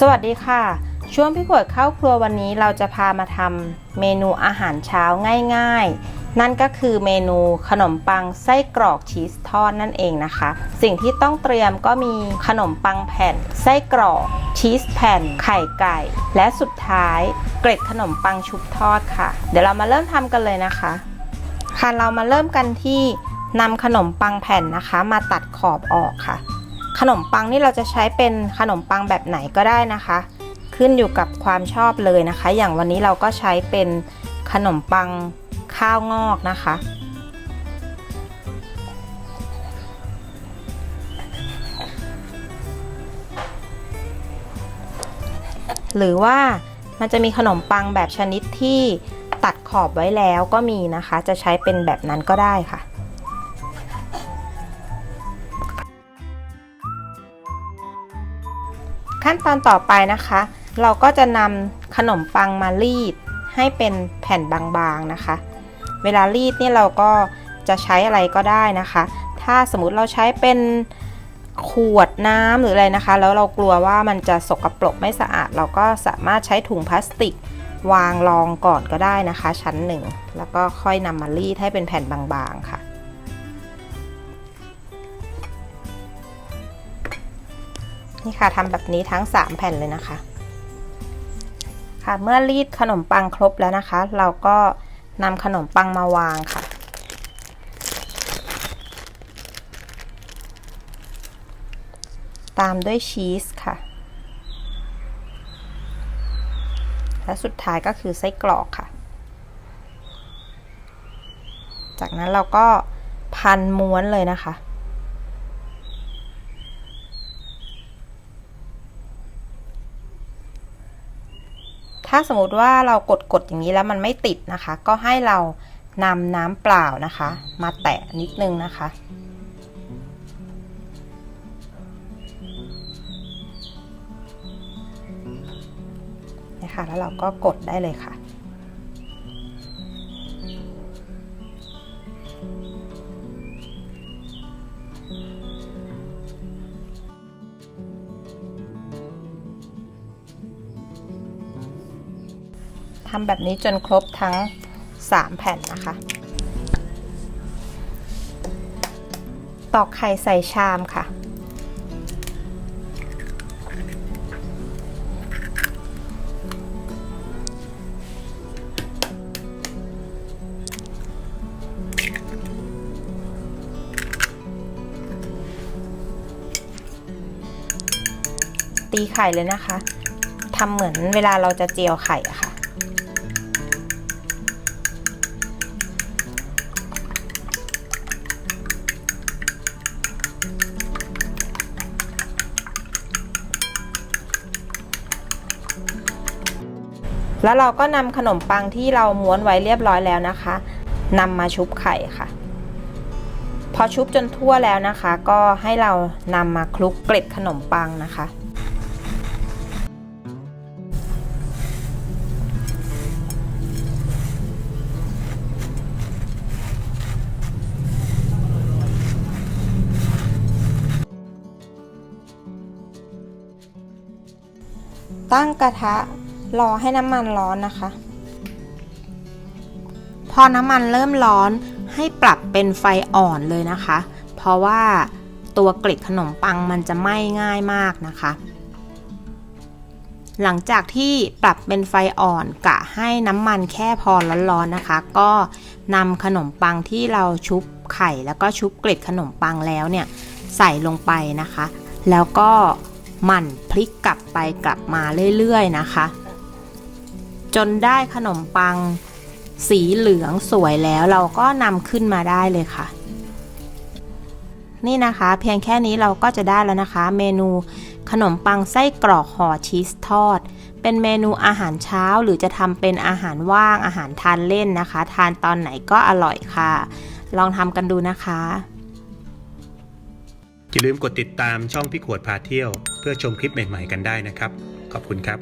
สวัสดีค่ะ ช่วงพี่ขวดเข้าครัววันนี้เราจะพามาทำเมนูอาหารเช้าง่ายๆ นั่นก็คือเมนูขนมปังไส้กรอกชีสทอดนั่นเองนะคะ สิ่งที่ต้องเตรียมก็มีขนมปังแผ่น ไส้กรอก ชีสแผ่น ไข่ไก่ และสุดท้ายเกล็ดขนมปังชุบทอดค่ะ เดี๋ยวเรามาเริ่มทำกันเลยนะคะ ค่ะเรามาเริ่มกันที่นำขนมปังแผ่นนะคะ มาตัดขอบออกค่ะ ขนมปังนี่เราจะใช้เป็นขนมปังแบบไหนก็ได้นะคะ ขึ้นอยู่กับความชอบเลยนะคะ อย่างวันนี้เราก็ใช้เป็นขนมปังข้าวงอกนะคะ หรือว่ามันจะมีขนมปังแบบชนิดที่ตัดขอบไว้แล้วก็มีนะคะ จะใช้เป็นแบบนั้นก็ได้ค่ะ ขั้นตอนต่อไปนะคะ เราก็จะนำขนมปังมารีดให้เป็นแผ่นบางๆนะคะ เวลารีดนี่เราก็จะใช้อะไรก็ได้นะคะ ถ้าสมมติเราใช้เป็นขวดน้ำหรืออะไรนะคะ แล้วเรากลัวว่ามันจะสกปรกไม่สะอาด เราก็สามารถใช้ถุงพลาสติกวางรองก่อนก็ได้นะคะ ชั้นหนึ่งแล้วก็ค่อยนำมารีดให้เป็นแผ่นบางๆค่ะ นี่ค่ะทำแบบนี้ทั้ง 3 แผ่นเลยนะคะ ค่ะเมื่อรีดขนมปังครบแล้วนะคะ เราก็นำขนมปังมาวางค่ะ ตามด้วยชีสค่ะ และสุดท้ายก็คือไส้กรอกค่ะ จากนั้นเราก็พันม้วนเลยนะคะ ถ้าสมมติว่าเรากดกดอย่างนี้แล้วมันไม่ติดนะคะ ก็ให้เรานำน้ำเปล่านะคะ มาแตะนิดนึงนะคะ นะคะแล้วเราก็กดได้เลยค่ะ ทำแบบนี้จนครบทั้ง 3 แผ่นนะคะ ตอกไข่ใส่ชามค่ะ ตีไข่เลยนะคะทำเหมือนเวลาเราจะเจียวไข่อะค่ะ แล้วเราก็นำขนมปังที่เราม้วนไว้เรียบร้อยแล้วนะคะนำมาชุบไข่ค่ะ พอชุบจนทั่วแล้วนะคะ ก็ให้เรานำมาคลุกเกล็ดขนมปังนะคะ ตั้งกระทะ รอให้น้ำมันร้อนนะคะ พอน้ำมันเริ่มร้อนให้ปรับเป็นไฟอ่อนเลยนะคะ เพราะว่าตัวเกล็ดขนมปังมันจะไหม้ง่ายมากนะคะ หลังจากที่ปรับเป็นไฟอ่อนกะให้น้ำมันแค่พอร้อนๆนะคะ ก็นำขนมปังที่เราชุบไข่แล้วก็ชุบเกล็ดขนมปังแล้วเนี่ยใส่ลงไปนะคะ แล้วก็หมั่นพลิกกลับไปกลับมาเรื่อยๆนะคะ จนได้ขนมปังสีเหลืองสวยแล้วเราก็นำขึ้นมาได้เลยค่ะ นี่นะคะ เพียงแค่นี้เราก็จะได้แล้วนะคะ เมนูขนมปังไส้กรอกห่อชีสทอด เป็นเมนูอาหารเช้าหรือจะทำเป็นอาหารว่างอาหารทานเล่นนะคะ ทานตอนไหนก็อร่อยค่ะ ลองทำกันดูนะคะ อย่าลืมกดติดตามช่องพี่ขวดพาเที่ยว เพื่อชมคลิปใหม่ ๆ กันได้นะครับ ขอบคุณครับ